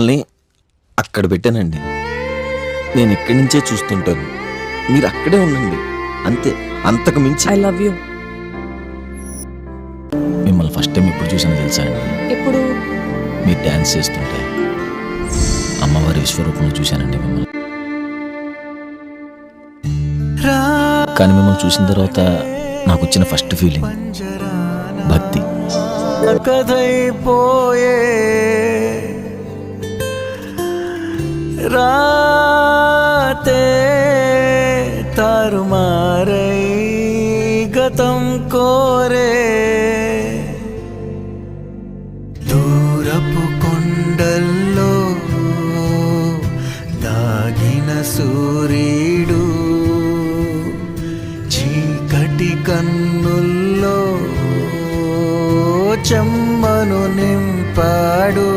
మిమ్మల్ని అక్కడ పెట్టానండి. నేను ఇక్కడి నుంచే చూస్తుంటాను. మీరు అక్కడే ఉండండి. అంతే. అంతకు మించి ఐ లవ్ యూ మిమ్మల్ని ఫస్ట్ టైం ఎప్పుడు చూసానో తెలుసా అండి? ఇప్పుడు మీరు డ్యాన్స్ చేస్తుంటే. అమ్మవారి విశ్వరూపంలో చూశానండి మిమ్మల్ని. కానీ మిమ్మల్ని చూసిన తర్వాత నాకు వచ్చిన ఫస్ట్ ఫీలింగ్ భక్తి. కథైపోయే రాతే తారుమారై గతం కోరే. దూరపు కొండల్లో దాగిన సూర్యుడు చీకటి కన్నుల్లో చెమ్మను నింపాడు.